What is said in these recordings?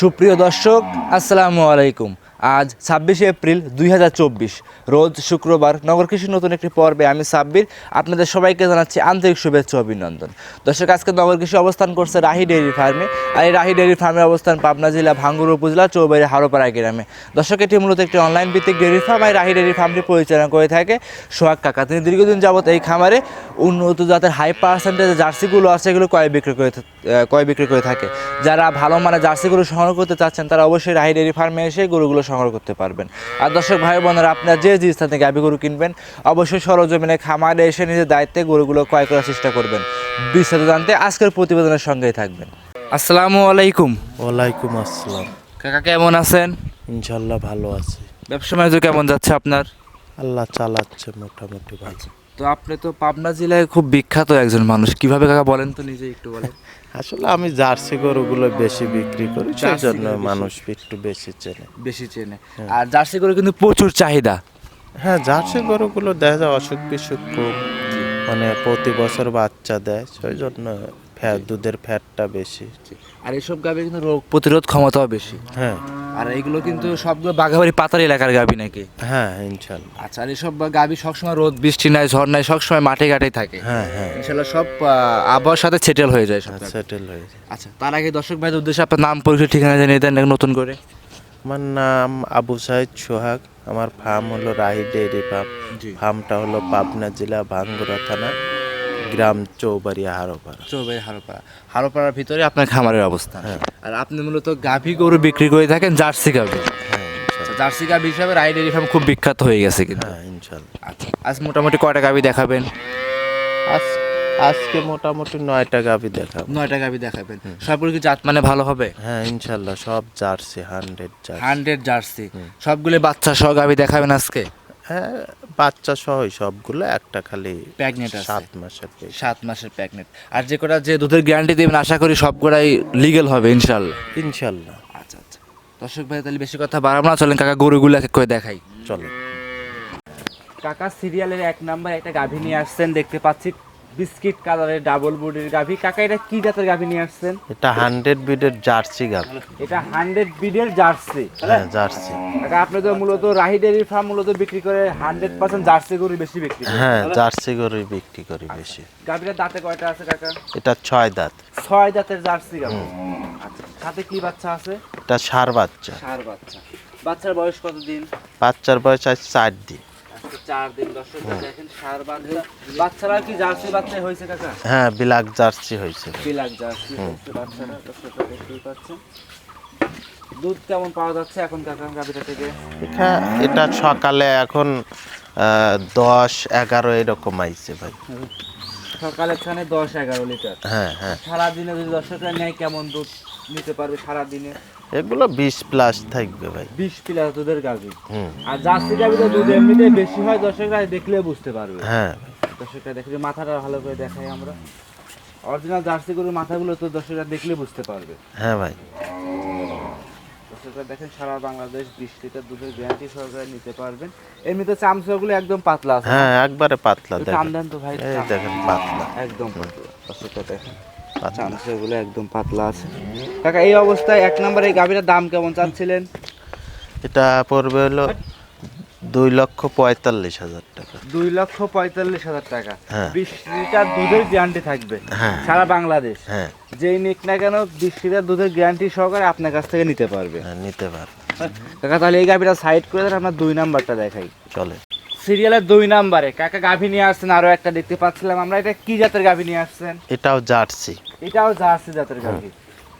সুপ্রিয় দর্শক আসসালামু আলাইকুম। আজ ছাব্বিশে এপ্রিল দুই হাজার চব্বিশ, রোজ শুক্রবার নগর কৃষির নতুন একটি পর্বে আমি সাব্বির, আপনাদের সবাইকে জানাচ্ছি আন্তরিক শুভেচ্ছা অভিনন্দন। দর্শক, আজকে নগর কৃষি অবস্থান করছে রাহি ডেয়ারি ফার্মে। আর এই রাহি ডেয়ারি ফার্মের অবস্থান পাবনা জেলা ভাঙ্গুর উপজেলা চৌবাড়ি হারোপাড়া গ্রামে। দর্শক, এটি মূলত একটি অনলাইন ভিত্তিক ডেয়ারি ফার্ম। আর রাহি ডেয়ারি ফার্মটি পরিচালনা করে থাকে সোহাগ কাকা। তিনি দীর্ঘদিন যাবত এই খামারে উন্নত জাতের হাই পার্সেন্টেজ জার্সিগুলো আছে, এগুলো ক্রয় বিক্রি করে ক্রয় বিক্রি করে থাকে। যারা ভালো মানে জার্সিগুলো গরু সংগ্রহ করতে চাচ্ছেন, তারা অবশ্যই রাহি ডেয়ারি ফার্মে এসে গরুগুলো সংগ্রহ করতে পারবেন। আর দর্শক ভাই বোনেরা আপনারা যে যে স্থান থেকে গাভী গরু কিনবেন অবশ্যই সরজমিনে খামারে এসে নিজের দায়িত্বে গরুগুলো ক্রয় করার চেষ্টা করবেন। বিস্তারিত জানতে আজকের প্রতিবেদনের সঙ্গেই থাকবেন। আসসালামু আলাইকুম। ওয়ালাইকুম আসসালাম। কাকা কেমন আছেন? ইনশাল্লাহ ভালো আছি। ব্যবসা বাণিজ্য কেমন যাচ্ছে আপনার? আল্লাহ চালাচ্ছে মোটামুটি ভালো। তো আপনি তো পাবনা জেলায় খুব বিখ্যাত একজন মানুষ। কীভাবে কাকা বলেন তো নিজে একটু বলেন। আসলে আমি জার্সি গরুগুলো বেশি বিক্রি করি সেই জন্য মানুষ একটু বেশি চেনে। বেশি চেনে। আর জার্সি গরু কিন্তু প্রচুর চাহিদা। হ্যাঁ জার্সি গরুগুলো দেখা যায় অসুখ বিসুখ খুব। মানে প্রতি বছর বাচ্চা দেয় সেই জন্য ফ্যাট দুধের ফ্যাটটা বেশি। আর এইসব গাভি কিন্তু রোগ প্রতিরোধ ক্ষমতাও বেশি। হ্যাঁ। আর এইগুলো কিন্তু সবগুলো বাঘাবাড়ি পাতার এলাকার গাভি নাকি? হ্যাঁ ইনশাল্লাহ আচ্ছা আর এইসব গাভি সবসময় রোদ বৃষ্টি নাই ঝড় নাই সবসময় মাঠে ঘাটে থাকে। হ্যাঁ হ্যাঁ। ইনশাল্লাহ সব আবহাওয়ার সাথে সেটেল হয়ে যায় সব সেটেল হয়ে যায়। আচ্ছা তার আগে দর্শক ভাইদের উদ্দেশ্যে আপনার নাম পরিচয় ঠিকানা জানিয়ে দেন নতুন করে। আমার নাম আবু সাইদ সোহাগ আমার ফার্ম হলো রাহি ডেইরি ফার্ম ফার্মটা হলো পাবনা জেলা ভাঙ্গুরা থানা। গ্রাম চৌবাড়িয়া হারোপাড়া। চৌবাড়ি হারোপাড়া। হারোপাড়ার ভিতরে আপনার খামারের অবস্থান হ্যাঁ। আর আপনি মূলত গাভী গরু বিক্রি করে থাকেন জার্সি গাভি। হ্যাঁ জার্সি গাভি হিসাবে রাই ডেয়ারি ফার্ম খুব বিখ্যাত হয়ে গেছে কিন্তু। হ্যাঁ ইনশাল্লাহ। আচ্ছা আজ মোটামুটি কয়টা গাভি দেখাবেন? আজ আজকে মোটামুটি নয়টা গাভি দেখাবো। নয়টা গাভি দেখাবেন। সবগুলো কি জাত মানে ভালো হবে? হ্যাঁ ইনশাল্লাহ সব Jersey hundred Jersey. Hundred Jersey. সবগুলো বাচ্চা সহ গাভি দেখাবেন আজকে? হ্যাঁ বাচ্চা সহ সবগুলো একটা খালি প্যাগনেট। সাত মাসের সাত মাসের প্যাগনেট। আর যে কটা যে দুধের গ্যারান্টি দেবেন আশা করি সবগুলাই লিগেল হবে ইনশাল্লাহ ইনশাল্লাহ আচ্ছা আচ্ছা। দর্শক ভাই তাহলে বেশি কথা বাড়াবো না চলেন কাকা গরুগুলো এক এক করে দেখাই। চলো। কাকা সিরিয়ালের এক নাম্বার একটা গাভী নিয়ে আসছেন দেখতে পাচ্ছি। বিস্কিট কালারের ডাবল বডির গাভী। কাকা এটা কি জাতের গাভী নিয়ে আসছেন? এটা হান্ড্রেড বিডের জার্সি গাভি। এটা হান্ড্রেড বিডের জার্সি। হ্যাঁ জার্সি। কাকা আপনি তো মূলত রাহি ডেয়ারি ফার্ম মূলত বিক্রি করে হান্ড্রেড পার্সেন্ট জার্সি গরু বেশি বিক্রি। হ্যাঁ জার্সি গরুই বিক্রি করি বেশি। গাভীটার দাঁতে কয়টা আছে কাকা? এটা ছয় দাঁত। ছয় দাঁতের জার্সি গাভী। আচ্ছা সাথে কি বাচ্চা আছে? এটা সার বাচ্চা। সার বাচ্চা। বাচ্চার বয়স কত দিন বাচ্চার বয়স আজ চার দিন। চার দিন দর্শক দেখেন সার বাচ্চা। বাচ্চারা কি জার্সি বাচ্চা হয়েছে কাকা? হ্যাঁ বিলাক জার্সি হয়েছে। বিলাক জার্সি হচ্ছে বাচ্চারা দর্শকরা দেখতেই পাচ্ছেন। দুধ কেমন পাওয়া যাচ্ছে এখন কাকা গাভিটা থেকে? এটা- এটা সকালে এখন দশ এগারো এরকম আইছে ভাই। সকালে খানে দশ এগারো লিটার। হ্যাঁ হ্যাঁ। সারাদিনে যদি দর্শকরা নেয় কেমন দুধ নিতে পারবে সারাদিনে? এগুলো বিশ প্লাস থাকবে ভাই। বিশ প্লাস দুধের গাভি। আর জার্সি গাভিতে দুধ এমনিতে বেশি হয় দর্শকরা দেখলে বুঝতে পারবে। হ্যাঁ। দর্শকরা দেখলে মাথাটা ভালো করে দেখাই আমরা। অরিজিনাল জার্সি গরুর মাথাগুলো তো দর্শকরা দেখলে বুঝতে পারবে। হ্যাঁ ভাই। দর্শকরা দেখেন সারা বাংলাদেশ বিশ লিটার দুধের গ্যারান্টি সহকারে নিতে পারবেন। এমনিতে চামচাগুলো একদম পাতলা আছে হ্যাঁ একবারে পাতলা দেখেন। দেন তো ভাই এই দেখেন পাতলা। একদম পাতলা। দর্শকরা দেখেন চামচাগুলো একদম পাতলা আছে। কাকা এই অবস্থায় এক নম্বরে এই গাভীটার দাম কেমন চাচ্ছিলেন? এটা পড়বে হলো দুই লক্ষ পঁয়তাল্লিশ হাজার টাকা। দুই লক্ষ পঁয়তাল্লিশ হাজার টাকা। বিশ লিটার দুধের গ্যারান্টি থাকবে হ্যাঁ। সারা বাংলাদেশ। হ্যাঁ। যেই নিক না কেন বিশ লিটার দুধের গ্যারান্টি সহকারে আপনার কাছ থেকে নিতে পারবে। হ্যাঁ নিতে পার কাকা তাহলে এই গাভীটা সাইড করে দেন আপনার দুই নাম্বারটা দেখাই। চলে। সিরিয়ালের দুই নাম্বারে। কাকা গাভী নিয়ে আসছেন আরও একটা দেখতে পাচ্ছিলাম। আমরা এটা কি জাতের গাভী নিয়ে আসছেন? এটাও জার্সি। এটাও জার্সি জাতের গাভী।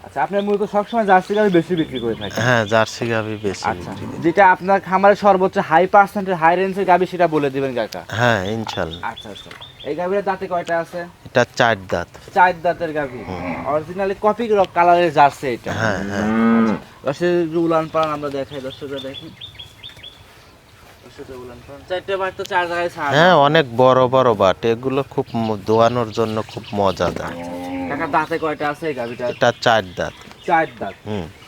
আচ্ছা আপনি মূলত সবসময় জার্সি গাভী বেশি বিক্রি করে থাকেন? হ্যাঁ জার্সি গাভি বেশি আচ্ছা যেটা আপনার খামারের সর্বোচ্চ হাই পার্সেন্টের হাই রেঞ্জের গাভী সেটা বলে দিবেন কাকা। হ্যাঁ ইনশাল্লাহ। আচ্ছা আচ্ছা। এই গাভীর দাঁতে কয়টা আছে? এটা চার দাঁত। চার দাঁতের গাভী। অরিজিনালি কপি কালারের জার্সি এটা। হ্যাঁ হ্যাঁ। দশের উলান পালান আমরা দেখাই দর্শকরা দেখি হ্যাঁ অনেক বড় বড় বাট। এগুলো খুব দোয়ানোর জন্য খুব মজাদার। কাকা দাঁতে কয়টা আছে এই গাভীটা এটা চার দাঁত। চার দাঁত।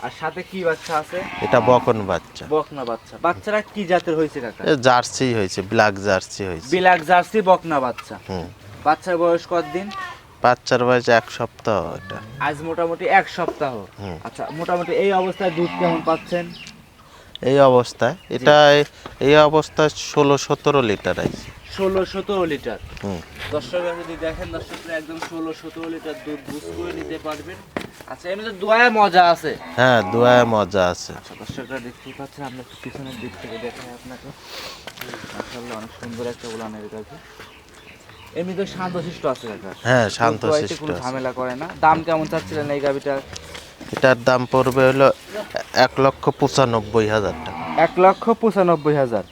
আর সাথে কি বাচ্চা আছে? এটা বকন বাচ্চা। বকনা বাচ্চা। বাচ্চারা কি জাতের হয়েছে কাকা? জার্সি হয়েছে ব্ল্যাক জার্সি হয়েছে। বিলাক জার্সি বকনা বাচ্চা। হুম। বাচ্চার বয়স কত দিন বাচ্চার বয়স এক সপ্তাহ এটা। আজ মোটামুটি এক সপ্তাহ। আচ্ছা মোটামুটি এই অবস্থায় দুধ কেমন পাচ্ছেন? এই অবস্থায় এটা এই- অবস্থায় ষোলো সতেরো লিটার আছে। ষোলো সতেরো লিটার। হুম। দর্শকরা যদি দেখেন দর্শকরা একদম ষোলো সতেরো লিটার দুধ বুঝ করে নিতে পারবেন। আচ্ছা এমনিতে দোয়ায় মজা আছে। হ্যাঁ দুয়ায় মজা আছে। আচ্ছা দর্শকরা দেখতেই পাচ্ছেন পিছনের দিক থেকে আপনাকে। মাশাআল্লাহ অনেক সুন্দর একটা উলানের শান্তশিষ্ট আছে কাকা হ্যাঁ কোনো ঝামেলা করে না। দাম কেমন চাচ্ছিলেন এই গাভিটার এটার দাম পড়বে হলো এক লক্ষ পঁচানব্বই হাজার টাকা। এক লক্ষ পঁচানব্বই হাজার।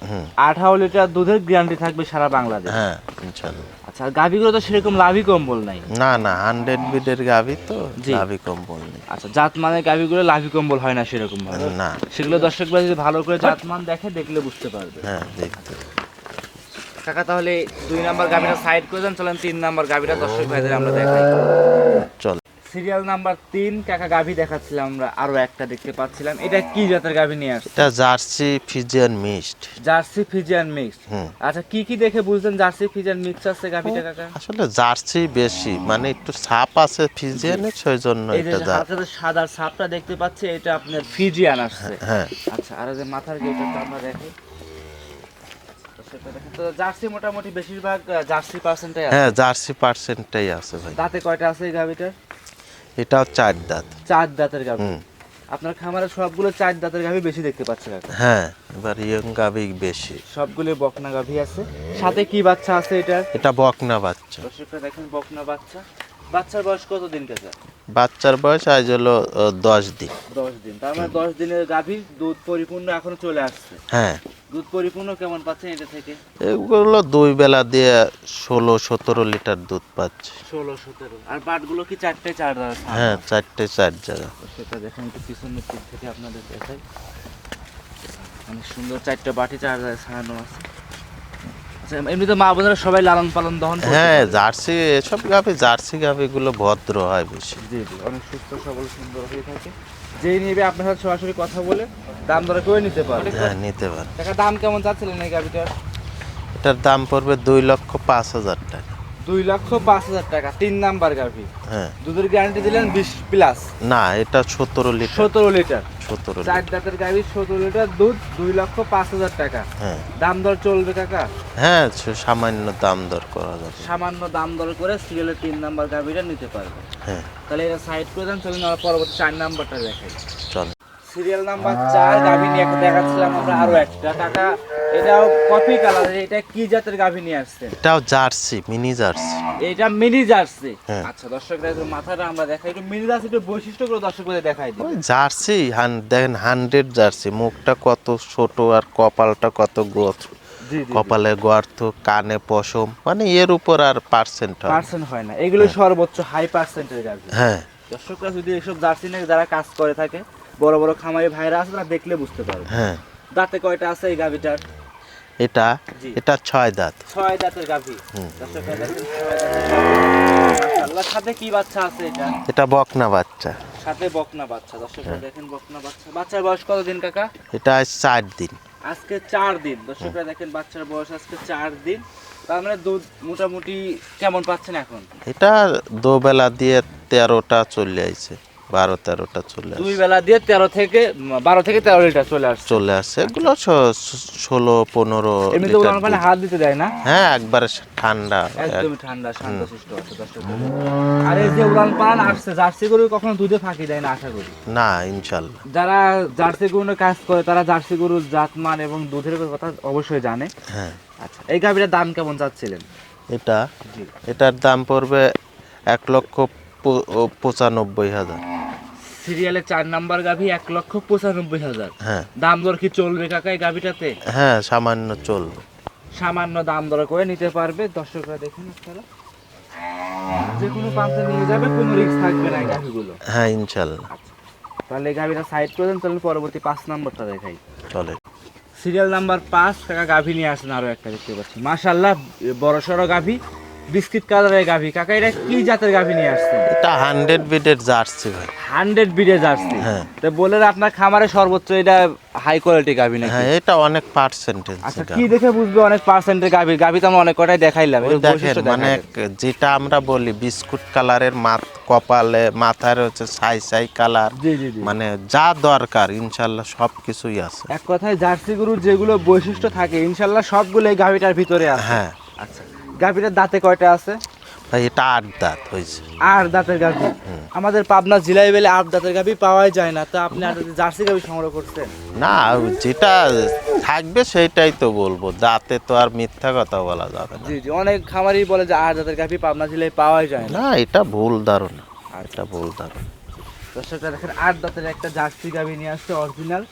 আঠারো লিটার দুধের গ্যারান্টি থাকবে সারা বাংলাদেশ। হ্যাঁ ইনশাল্লাহ আচ্ছা আর গাভিগুলো তো সেরকম লাভই কম্বল নাই। না না হান্ড্রেড বিডের গাভি তো লাভই কম্বল নেই। আচ্ছা জাত মানে গাভিগুলো লাভি কম্বল হয় না সেরকম ভাবে না। সেগুলো দর্শকরা যদি ভালো করে জাত মান দেখে দেখলে বুঝতে পারবে। হ্যাঁ দেখতে। কাকা তাহলে দুই নাম্বার গাভিটা সাইড করে দেন চলেন তিন নাম্বার গাভিটা দর্শক ভাইদের আমরা দেখাই। চল। সিরিয়াল নাম্বার তিন কাকা গাভি দেখাচ্ছিলাম আমরা আরও একটা দেখতে পাচ্ছিলাম। এটা কি জাতের গাভি নিয়ে আসছে এটা Jersey Friesian mixed. Jersey Friesian mix আচ্ছা কি কি দেখে বুঝলেন জার্সি ফিজিয়ান মিক্স আছে গাভিটা কাকা? আসলে জার্সি বেশি মানে একটু ছাপ আছে ফিজিয়ানের সেই জন্য এটা জার হালকা যে সাদা ছাপটা দেখতে পাচ্ছি এটা আপনার ফিজিয়ান আসছে। হ্যাঁ আচ্ছা আর যে মাথার গেটটা আমরা দেখি। তো জার্সি মোটামুটি বেশিরভাগ জার্সি পার্সেন্টাই আছে। হ্যাঁ জার্সি পার্সেন্টটাই আছে ভাই। দাঁতে কয়টা আছে এই গাভিটার? এটাও চার দাঁত। চার দাঁতের গাভি। আপনার খামারে সবগুলো চার দাঁতের গাভি বেশি দেখতে পাচ্ছেন হ্যাঁ এবার ইয়ং গাভি বেশি। সবগুলো বকনা গাভি আছে। সাথে কি বাচ্চা আছে এটা এটা বকনা বাচ্চা। দর্শকরা দেখেন বকনা বাচ্চা। বাচ্চার বয়স কত দিন কাকা বাচ্চার বয়স আজ হলো দশ দিন। দশ দিন। তার মানে দশ দিনের গাভীর দুধ পরিপূর্ণ এখনও চলে আসছে। হ্যাঁ। দুধ পরিপূর্ণ কেমন পাচ্ছেন এটা থেকে? এগুলো দুই বেলা দিয়ে ষোলো সতেরো লিটার দুধ পাচ্ছে। ষোলো সতেরো। আর বাটগুলো কি চারটে চার হ্যাঁ চারটে চার জায়গা সেটা দেখেন একটু পিছনের দিক থেকে আপনাদের দেখাই। অনেক সুন্দর চারটে বাটি চার ছাড়ানো আছে। এমনিতে মা বোনেরা সবাই লালন পালন দহন হ্যাঁ জার্সি এসব গাভি জার্সি গাভিগুলো ভদ্র হয় বেশি। জি জি অনেক সুস্থ সবল সুন্দর হয়ে থাকে। যেই নেবে আপনার সাথে সরাসরি কথা বলে দাম দরে করে নিতে পারবে। হ্যাঁ নিতে টাকা দাম কেমন চাচ্ছিলেন এই গাভিটার? এটার দাম পড়বে দুই লক্ষ পাঁচ হাজার টাকা। দুই লক্ষ পাঁচ হাজার টাকা তিন নাম্বার গাভি। হ্যাঁ। দুধের গ্যারান্টি দিলেন বিশ প্লাস না এটা সতেরো লিটার। সতেরো লিটার। সতেরো চার দাঁতের গাভি সতেরো লিটার দুধ দুই লক্ষ পাঁচ হাজার টাকা। হ্যাঁ। দাম দর চলবে কাকা? হ্যাঁ সামান্য দাম দর করা যাবে। সামান্য দাম দর করে সিরিয়ালের তিন নাম্বার গাভিটা নিতে পারবে। হ্যাঁ। তাহলে এটা সাইড করে দেন চলুন আমরা পরবর্তী চার নাম্বারটা দেখাই। চল। সিরিয়াল নাম্বার চার গাভি নিয়ে দেখাচ্ছিলাম আমরা আরও একটা। টাকা এটাও কপি কালার এটা কি জাতের গাভি নিয়ে আসছেন এটাও জার্সি মিনি জার্সি। এটা মিনি জার্সি। হ্যাঁ। আচ্ছা দর্শকরা একটু মাথাটা আমরা দেখাই একটু মিনি জার্সি একটু বৈশিষ্ট্যগুলো দর্শকদের দেখাই দিই। জার্সি দেখেন হান্ড্রেড জার্সি মুখটা কত ছোট আর কপালটা কত জি কপালে গর্ত কানে পশম মানে এর উপর আর পার্সেন্ট হয় পার্সেন্ট হয় না। এগুলো সর্বোচ্চ হাই পার্সেন্টের গাভী। হ্যাঁ। দর্শকরা যদি এইসব জার্সি নিয়ে যারা কাজ করে থাকে বড় বড় খামারি ভাইরা আছে তারা দেখলে বুঝতে পারবে। হ্যাঁ। দাঁতে কয়টা আছে এই গাভিটার? এটা এটা ছয় দাঁত। ছয় দাঁতের গাভি। সাথে কি বাচ্চা আছে এটা? এটা বকনা বাচ্চা। সাথে বকনা বাচ্চা। দর্শকরা হ্যাঁ। দেখেন বকনা বাচ্চা। বাচ্চার বয়স কত দিন কাকা? এটা আজ চার দিন। আজকে চার দিন। দর্শকরা দেখেন বাচ্চার বয়স আজকে চার দিন। তার মানে দুধ মোটামুটি কেমন পাচ্ছেন এখন? এটা দুবেলা দিয়ে তেরোটা চলে আইছে। বারো তেরোটা চলে দুই বেলা দিয়ে তেরো থেকে বারো থেকে তেরো লিটার চলে আসছে। চলে আসছে। এগুলো স- ষোলো পনেরো পানি দুধ। হাত দিতে দেয় না? হ্যাঁ একবারে ঠান্ডা একদমই ঠান্ডা শান্তশিষ্ট আছে আর এই যে উড়ান পালান আসছে জার্সি গরু কখনো দুধে ফাঁকি দেয় না আশা করি? না ইনশাল্লাহ। যারা জার্সি গরু নিয়ে কাজ করে তারা জার্সি গরুর জাতমান এবং দুধের কথা অবশ্যই জানে। হ্যাঁ। আচ্ছা এই গাভীটার দাম কেমন চাচ্ছিলেন? এটা? এটার দাম পড়বে এক লক্ষ পঁচানব্বই হাজার। সিরিয়ালে চার নাম্বার গাভী এক লক্ষ পঁচানব্বই হাজার। হ্যাঁ। দাম দর কি চলবে কাকা এই গাভীটাতে? হ্যাঁ সামান্য চলবে। সামান্য দাম দর করে নিতে পারবে। দর্শকরা দেখুন আপনারা। যে কোনো প্রান্তে নিয়ে যাবে কোনো রিস্ক থাকবে না এই গাভীগুলো। হ্যাঁ ইনশাল্লাহ। তাহলে এই গাভীটা সাইড করে দেন তাহলে পরবর্তী পাঁচ নাম্বারটা দেখাই। চলে। সিরিয়াল নাম্বার পাঁচ টাকা গাভী নিয়ে আসেন আরও একটা দেখতে পাচ্ছি। মাশাল্লাহ বড় সড়ো গাভী। বিস্কিট কালারের গাভি। কাকা এটা কি জাতের গাভি নিয়ে আসছেন? এটা হান্ড্রেড বিডের জার্সি ভাই। হান্ড্রেড বিডে জার্সি। হ্যাঁ। তো বললেন আপনার খামারে সর্বোচ্চ এটা হাই কোয়ালিটি গাভি নাকি? হ্যাঁ এটা অনেক পার্সেন্টেজ আচ্ছা কি দেখে বুঝবে অনেক পার্সেন্টের গাভি গাভি তো আমরা অনেক কটাই দেখাইলাম দেখেন মানে যেটা আমরা বলি বিস্কুট কালারের মাথ কপালে মাথার হচ্ছে ছাই ছাই কালার। মানে যা দরকার ইনশাল্লাহ সব কিছুই আছে। এক কথায় জার্সি গরুর যেগুলো বৈশিষ্ট্য থাকে ইনশাল্লাহ সবগুলো এই গাভিটার ভিতরে আছে। হ্যাঁ। আচ্ছা। গাভিটার দাঁতে কয়টা আছে? ভাই এটা আট দাঁত হয়েছে আর দাঁতের গাভি। আমাদের পাবনা জেলায় বেলে আট দাঁতের গাভি পাওয়াই যায় না। তো আপনি আট দাঁতের জার্সি গাভি সংগ্রহ করছেন? না যেটা থাকবে সেটাই তো বলব। দাঁতে তো আর মিথ্যা কথা বলা যাবে না। জি জি অনেক খামারই বলে যে আট দাঁতের গাভি পাবনা জেলায় পাওয়াই যায় না। না এটা ভুল ধারণা। এটা ভুল ধারণা। তো সেটা দেখেন আট দাঁতের একটা জার্সি গাভি নিয়ে আসছে অরিজিনাল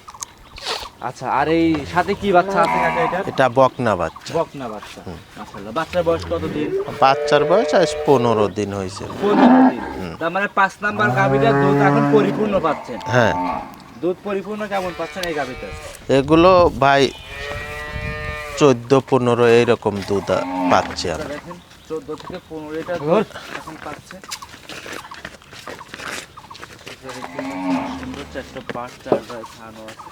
আচ্ছা আর এই সাথে কি বাচ্চা আছে কাকা এটা এটা বকনা বাচ্চা। বকনা বাচ্চা মাশাআল্লাহ। বাচ্চার বয়স কত দিন বাচ্চার বয়স আজ পনেরো দিন হয়েছে। পনেরো দিন। তার মানে পাঁচ নাম্বার দুধ এখন পরিপূর্ণ পাচ্ছেন? হ্যাঁ। দুধ পরিপূর্ণ কেমন পাচ্ছেন এই এগুলো ভাই চোদ্দ পনেরো এইরকম দুধ আ- পাচ্ছি আমরা। চোদ্দ থেকে পনেরো লিটার দুধ এখন পাচ্ছে। সুন্দর চারটা পাঁচ চার ছানো আছে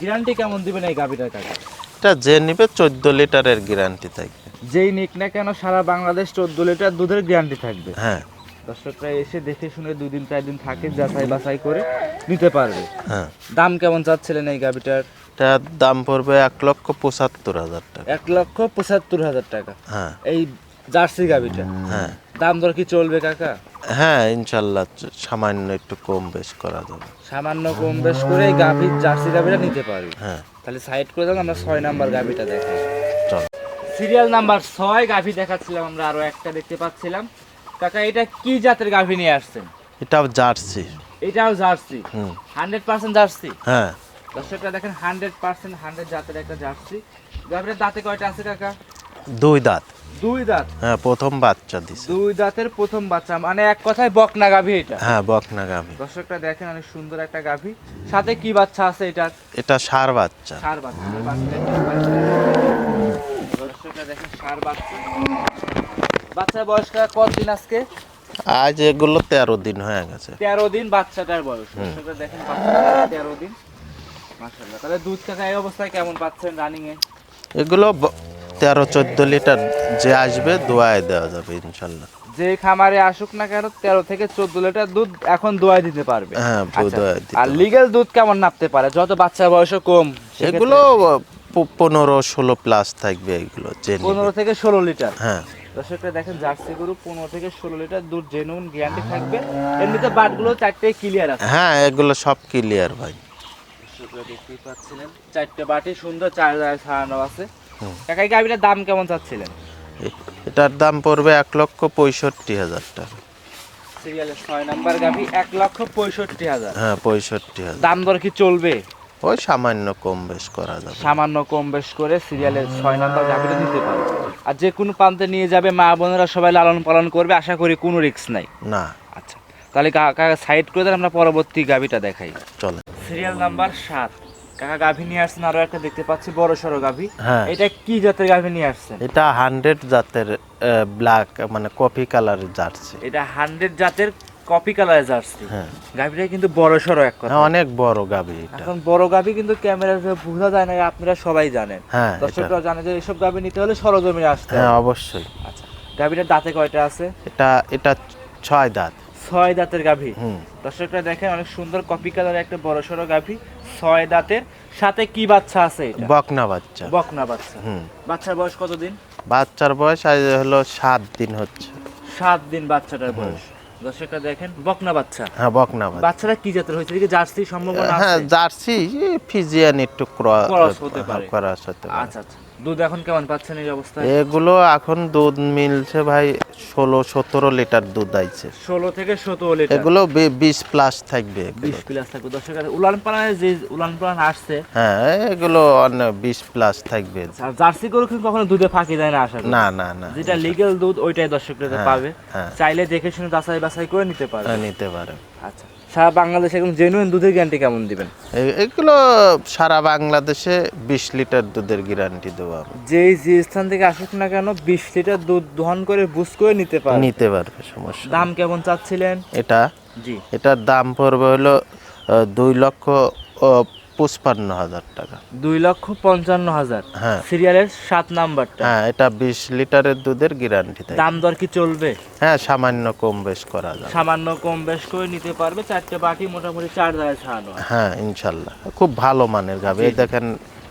গ্যারান্টি কেমন দিবেন এই গাভিটার কাছে? এটা যে নিবে চোদ্দ লিটারের গ্যারান্টি থাকবে। যেই নিক না কেন সারা বাংলাদেশ চোদ্দ লিটার দুধের গ্যারান্টি থাকবে। হ্যাঁ। দর্শকরা এসে দেখে শুনে দুই দিন চার দিন থাকে যাচাই বাছাই করে নিতে পারবে। হ্যাঁ। দাম কেমন চাচ্ছিলেন এই গাভিটার? এটার দাম পড়বে এক লক্ষ পঁচাত্তর হাজার টাকা। এক লক্ষ পঁচাত্তর হাজার টাকা। হ্যাঁ। এই জার্সি গাভিটা হ্যাঁ। দাম দর কি চলবে কাকা? হ্যাঁ ইনশাল্লাহ সামান্য একটু কম বেশ করা যাবে। সামান্য কম বেশ করে এই গাভির জার্সি গাভিটা নিতে পারবে হ্যাঁ। তাহলে সাইড করে দেন আমরা ছয় নাম্বার গাভিটা দেখাই। চল। সিরিয়াল নাম্বার ছয় গাভি দেখাচ্ছিলাম আমরা আরও একটা দেখতে পাচ্ছিলাম। কাকা এটা কি জাতের গাভি নিয়ে আসছেন? এটাও জার্সি। এটাও জার্সি? হুম। Hundred percent Jersey? হ্যাঁ। দর্শকরা দেখেন হান্ড্রেড পার্সেন্ট হান্ড্রেড জাতের একটা জার্সি। গাভিটার দাঁতে কয়টা আছে কাকা? দুই দাঁত। দুই দাঁত। হ্যাঁ প্রথম বাচ্চা দিছে। দুই দাঁতের প্রথম বাচ্চা। মানে এক কথায় বকনা গাভি এটা। হ্যাঁ বকনা গাভী। দর্শকরা দেখেন অনেক সুন্দর একটা গাভি। সাথে কি বাচ্চা আছে এটা এটা সার বাচ্চা। সার বাচ্চা। দর্শকরা দেখেন সার বাচ্চা। বাচ্চার বয়স কাকা কতদিন আজকে? আজ এগুলো তেরো দিন হয়ে গেছে। তেরো দিন বাচ্চাটার বয়স। দেখেন তেরো দিন। মাশাল্লাহ তাহলে দুধ এই অবস্থায় কেমন পাচ্ছেন রানিং এ এগুলো তেরো চোদ্দ লিটার যে আসবে দোয়ায় দেওয়া যাবে ইনশাল্লাহ। যে খামারে আসুক না কেন তেরো থেকে চোদ্দ লিটার দুধ এখন দোয়ায় দিতে পারবে। হ্যাঁ আচ্ছা, আর। লিগেল দুধ কেমন নাপতে পারে? যত বাচ্চার বয়সও কম এগুলো পনেরো ষোলো প্লাস থাকবে এগুলো পনেরো থেকে ষোলো লিটার। হ্যাঁ। দর্শকরা দেখেন জার্সি গরু পনেরো থেকে ষোলো লিটার দুধ জেনুইন গ্যারান্টি থাকবে। এমনিতে বাটগুলো চারটে ক্লিয়ার আছে। হ্যাঁ এগুলো সব ক্লিয়ার ভাই। দর্শকরা দেখতেই পাচ্ছিলেন চারটে বাটি সুন্দর চার ছাড়ানো আছে। কাকাই গাভিটার দাম কেমন চাচ্ছিলেন? এটার দাম পড়বে এক লক্ষ পঁয়ষট্টি হাজার টাকা। সিরিয়ালের ছয় নাম্বার গাভি এক লক্ষ পঁয়ষট্টি হাজার। হ্যাঁ পঁয়ষট্টি হাজার। দাম দর কি চলবে? ওই সামান্য কম বেশ করা যাবে। সামান্য কম বেশ করে সিরিয়ালের ছয় নাম্বার গাভিটা নিতে পারবে। আর যে কোনো প্রান্তে নিয়ে যাবে মা বোনেরা সবাই লালন পালন করবে আশা করি কোনো রিস্ক নাই। না। আচ্ছা তাহলে কাকা সাইড করে দেন আমরা পরবর্তী গাভিটা দেখাই। চলে সিরিয়াল নাম্বার সাত। কাকা গাভী নিয়ে আসছেন আরও একটা দেখতে পাচ্ছি বড় সড়ো গাভী। হ্যাঁ। এটা কি জাতের গাভী নিয়ে আসছেন? এটা হান্ড্রেড জাতের ব্ল্যাক মানে কফি কালারের জার্সি এটা হান্ড্রেড জাতের কপি জার্সি হ্যাঁ। গাভীটা কিন্তু বড় সড়ো এক কথা। হ্যাঁ, অনেক বড় এটা। এখন বড় গাভী কিন্তু ক্যামেরা বোঝা যায় না আপনারা সবাই জানেন। হ্যাঁ দর্শকরা জানে যে এসব গাভী নিতে হলে সরজমিনে আসতে হ্যাঁ অবশ্যই। আচ্ছা গাভীটার দাঁতে কয়টা আছে? এটা এটা ছয় দাঁত। ছয় দাঁতের গাভী। দর্শকরা দেখেন অনেক সুন্দর কপি কালার একটা বড় সড়ো গাভী ছয় দাঁতের। সাথে কি বাচ্চা আছে বকনা বাচ্চা। বকনা বাচ্চা। বাচ্চার বয়স কতদিন? বাচ্চার বয়স আজ হলো সাত দিন হচ্ছে। সাত দিন বাচ্চাটার বয়স। দর্শকরা দেখেন বকনা বাচ্চা। হ্যাঁ বকনা বাচ্চা। বাচ্চারা কি জাতের হয়েছে? এদিকে জার্সি সম্ভাবনা হ্যাঁ জার্সি ফিজিয়ান একটু ক্রস হতে পারে। ক্রস হতে পারে। আচ্ছা আচ্ছা। দুধ এখন কেমন পাচ্ছেন এই অবস্থায়? এগুলো এখন দুধ মিলছে ভাই ষোলো সতেরো লিটার দুধ আইছে। ষোলো থেকে সতেরো লিটার। এগুলো বিশ প্লাস থাকবে বিশ প্লাস থাকবে। দর্শক উলান পালানে যে উলান পালান আসছে হ্যাঁ এগুলো অনেক বিশ প্লাস থাকবে। আর জার্সি গরু কিন্তু কখনো দুধে ফাঁকি দেয় না আশা না না না যেটা লিগেল দুধ ওইটাই দর্শকরা হ্যাঁ, পাবে। হ্যাঁ। চাইলে দেখে শুনে যাচাই বাছাই করে নিতে পারবে। হ্যাঁ, নিতে পারে। আচ্ছা। সারা বাংলাদেশে একদম জেনুইন দুধের গ্যারান্টি কেমন দিবেন? এগুলো সারা বাংলাদেশে বিশ লিটার দুধের গ্যারান্টি দেওয়া যে যেই যে স্থান থেকে আসুক না কেন বিশ লিটার দুধ দহন করে বুস করে নিতে পারে নিতে পারবে সমস্যা দাম কেমন চাচ্ছিলেন? এটা জি। এটার দাম পড়বে হলো দুই লক্ষ পঁচপান্ন হাজার টাকা। দুই লক্ষ পঞ্চান্ন হাজার। হ্যাঁ। সিরিয়ালের সাত নাম্বারটা। হ্যাঁ এটা বিশ লিটারের দুধের গ্যারান্টি থাকে। দাম দর কি চলবে? হ্যাঁ সামান্য কম বেশ করা যাবে। সামান্য কম বেশ করে নিতে পারবে চারটে বাটি মোটামুটি চার দাঁড়ায় ছাড়ানো হয়। হ্যাঁ ইনশাল্লাহ। খুব ভালো মানের গাবে। এই দেখেন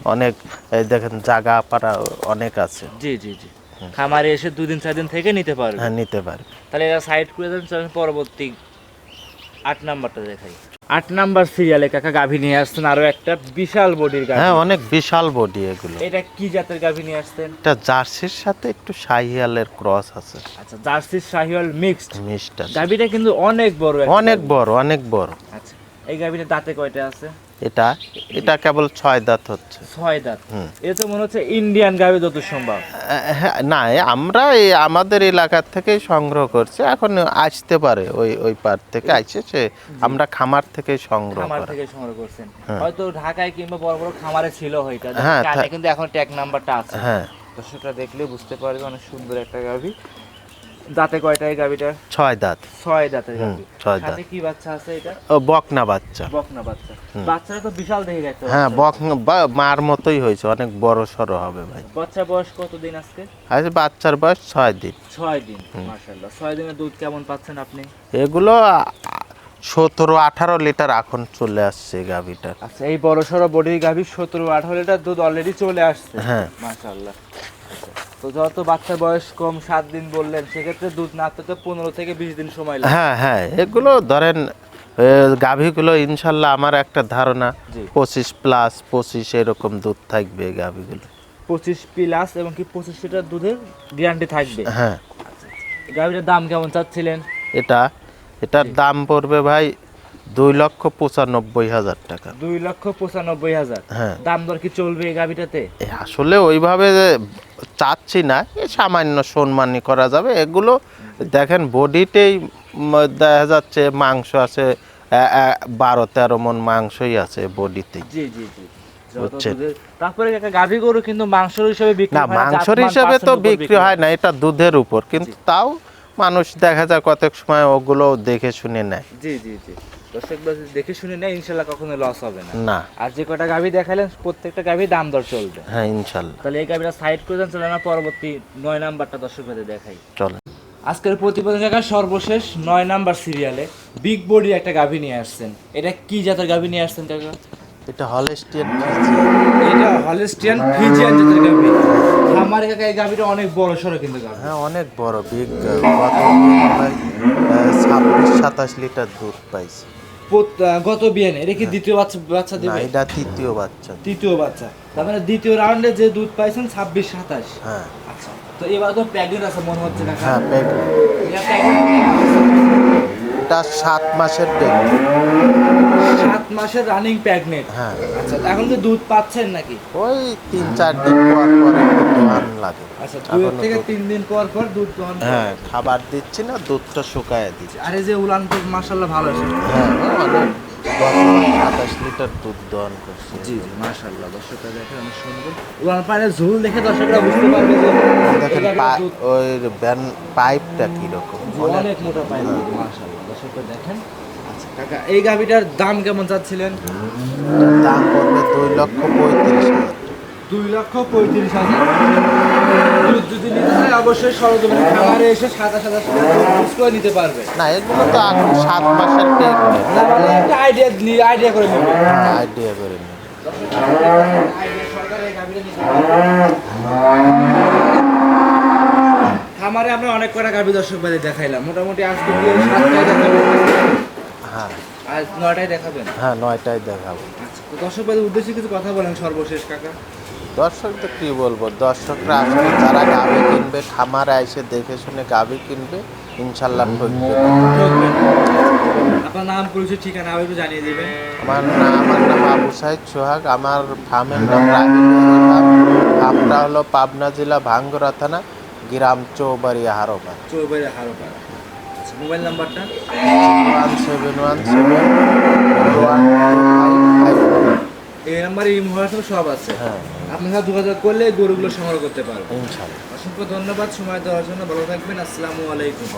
অনেক এই দেখেন জাগা পাড়া অনেক আছে। জি জি জি। খামারে এসে দুদিন চার দিন থেকে নিতে পারবে। হ্যাঁ নিতে পারবে। তাহলে এরা সাইড করে দেন চলেন পরবর্তী আট নাম্বারটা দেখাই। আট নাম্বার সিরিয়ালে কাকা গাভী নিয়ে আসছেন আরও একটা বিশাল বডির গাভী। হ্যাঁ অনেক বিশাল বডি এগুলো। এটা কি জাতের গাভী নিয়ে আসছেন? এটা জার্সির সাথে একটু শাহিয়ালের ক্রস আছে। আচ্ছা জার্সির শাহিয়াল মিক্সড মিক্সড গাভীটা কিন্তু অনেক বড় অনেক বড় অনেক বড়। আচ্ছা এই গাভীটা দাঁতে কয়টা আছে? এটা এটা কেবল ছয় দাঁত হচ্ছে। ছয় দাঁত। হুম। এটা তো মনে হচ্ছে ইন্ডিয়ান গাভী যত সম্ভব। হ্যাঁ, না আমরা এই আমাদের এলাকার থেকেই সংগ্রহ করছি। এখন আসতে পারে ওই ওই পার থেকে আসছে সে আমরা খামার থেকে সংগ্রহ খামার থেকে সংগ্রহ করছেন। হ্যাঁ। হয়তো ঢাকায় কিংবা বড় বড় খামারে ছিল হয়তো। হ্যাঁ, কিন্তু এখন ট্যাগ নাম্বারটা আছে। হ্যাঁ। দর্শকরা দেখলে বুঝতে পারবে অনেক সুন্দর একটা গাভী। দাঁতে কয়টা এই গাভীটা? ছয় দাঁত। ছয় দাঁতের ছয় দাঁত। কি বাচ্চা আছে এটা? বকনা বাচ্চা। বকনা বাচ্চা। বাচ্চাটা তো বিশাল দেখে দেখতে হ্যাঁ বক মার মতোই হয়েছে অনেক বড় সড়ো হবে ভাই। বাচ্চা বয়স কতদিন আজকে? আজ বাচ্চার বয়স ছয় দিন। ছয় দিন মাশাল্লাহ ছয় দিনের দুধ কেমন পাচ্ছেন আপনি? এগুলো সতেরো আঠারো লিটার এখন চলে আসছে গাভিটার আচ্ছা এই বড় সড়ো বডির গাভী সতেরো আঠারো লিটার দুধ অলরেডি চলে আসছে। হ্যাঁ। মাশাল্লাহ আচ্ছা, তো যত বাচ্চার বয়স কম সাত দিন বললেন সেক্ষেত্রে দুধ নাড়তে তো পনেরো থেকে বিশ দিন সময় লাগে হ্যাঁ হ্যাঁ এগুলো ধরেন গাভীগুলো ইনশাল্লাহ আমার একটা ধারণা পঁচিশ প্লাস পঁচিশ এরকম দুধ থাকবে গাভীগুলো। পঁচিশ প্লাস এবং কি পঁচিশ লিটার দুধের গ্যারান্টি থাকবে? হ্যাঁ। গাভীটার দাম কেমন চাচ্ছিলেন? এটা এটার দাম পড়বে ভাই দুই লক্ষ পঁচানব্বই হাজার টাকা। দুই লক্ষ পঁচানব্বই হাজার? হ্যাঁ। দাম দর কি চলবে এই গাভীটাতে? আসলে ওইভাবে চাচ্ছি না এ সামান্য সম্মানী করা যাবে। এগুলো দেখেন বডিতেই দেখা যাচ্ছে মাংস আছে বারো তেরো মন মাংসই আছে বডিতে। জি জি জি। তারপরে একটা গাভী গরু কিন্তু মাংসের হিসেবে বিক্রি না মাংসর জাতমান হিসেবে তো বিক্রি হয় না এটা দুধের উপর। কিন্তু তাও মানুষ দেখা যায় কতক সময় ওগুলো দেখে শুনে নেয়। জি জি জি। দর্শক দেখে শুনে নেয় ইনশাল্লাহ কখনো লস হবে না। না। আর যে কটা গাভী দেখালেন প্রত্যেকটা গাভী দাম দর চলবে। হ্যাঁ ইনশাল্লাহ। তাহলে এই গাভীটা সাইড করে দেন চলে আমরা পরবর্তী নয় নাম্বারটা দেখাই। চলে। আজকের প্রতিবেদন সর্বশেষ নয় নাম্বার সিরিয়ালে বিগ বডি একটা গাভী নিয়ে আসছেন। এটা কি জাতের গাভী নিয়ে আসছেন কাকা এটা হলেস্টিয়ান এটা হলিস্টিয়ান ফিজিয়ান জাতের গাভী। আমার কাকা এই গাভীটা অনেক বড় সড়ো কিন্তু হ্যাঁ অনেক বড় বিগ ছাব্বিশ সাতাশ লিটার দুধ পাইছে। গত বিয়ানে এটা কি দ্বিতীয় বাচ্চা বাচ্চা দিবে? এটা তৃতীয় বাচ্চা। তৃতীয় বাচ্চা। তার মানে দ্বিতীয় রাউন্ডে যে দুধ পাইছেন ছাব্বিশ সাতাশ। হ্যাঁ। আচ্ছা তো এবার তো প্রেগনেন্ট আছে মনে হচ্ছে না হ্যাঁ pregnant। এটা সাত মাসের pregnant। সাত মাসের রানিং প্রেগনেন্ট হ্যাঁ। আচ্ছা এখন তো দুধ পাচ্ছেন নাকি? ওই তিন চার দিন পর পর দোয়ান লাগে। আচ্ছা দুই থেকে তিন দিন পর পর দুধ দহন। হ্যাঁ খাবার দিচ্ছি না দুধটা শুকায় দিচ্ছি। আর যে উলান তো মাশাল্লাহ ভালো আছে। হ্যাঁ সাতাশ লিটার দুধ করছে। জি জি মাশাল্লাহ দর্শকরা দেখে অনেক সুন্দর। উলান পানের ঝুল দেখে দর্শকরা বুঝতে পারবে যে দেখেন ওই ব্যান পাইপটা কীরকম? অনেক মোটা পাইপ মাশাল্লাহ দর্শকরা দেখেন। কাকা এই গাভিটার দাম কেমন চাচ্ছিলেন? দাম পড়বে দুই লক্ষ পঁয়ত্রিশ হাজার। দুই লক্ষ পঁয়ত্রিশ হাজার। দুধ যদি নিতে হয় অবশ্যই সরজমিনে খামারে এসে সাদা ইউজ করে নিতে পারবে। না এগুলো তো সাত মাসের একটা আইডিয়া আইডিয়া করে নেবে আইডিয়া করে নিতে পারবে। খামারে আমরা অনেক কটা গাভি দর্শক বাদে দেখাইলাম। মোটামুটি আজকে দিয়ে সাতটায় দেখাবেন হ্যাঁ। নয়টায় দেখাবেন? হ্যাঁ নয়টায় দেখাবো। আচ্ছা তো দর্শক বাদের উদ্দেশ্যে কিছু কথা বলেন সর্বশেষ কাকা। দর্শক তো কী বলব? দর্শকরা আসলে যারা গাভি কিনবে খামারে এসে দেখে শুনে গাভি কিনবে ইনশাল্লাহ ঠকবে। আপনার নাম পরিচয় ঠিকানা একটু জানিয়ে দেবেন। আমার নাম আমার নাম আবু সাইদ সোহাগ। আমার ফার্মের নাম ফার্মটা হলো পাবনা জেলা ভাঙ্গরা থানা গ্রাম চৌবাড়িয়া হারোপাড়া। চৌবাড়ি হারোপাড়া। মোবাইল নাম্বারটা one seven one seven one এই নাম্বারে এই মোবাইল সব আছে। হ্যাঁ। আপনার যোগাযোগ করলে গরুগুলো সংগ্রহ করতে পারবেন। অসংখ্য ধন্যবাদ সময় দেওয়ার জন্য। ভালো থাকবেন আসসালামু আলাইকুম।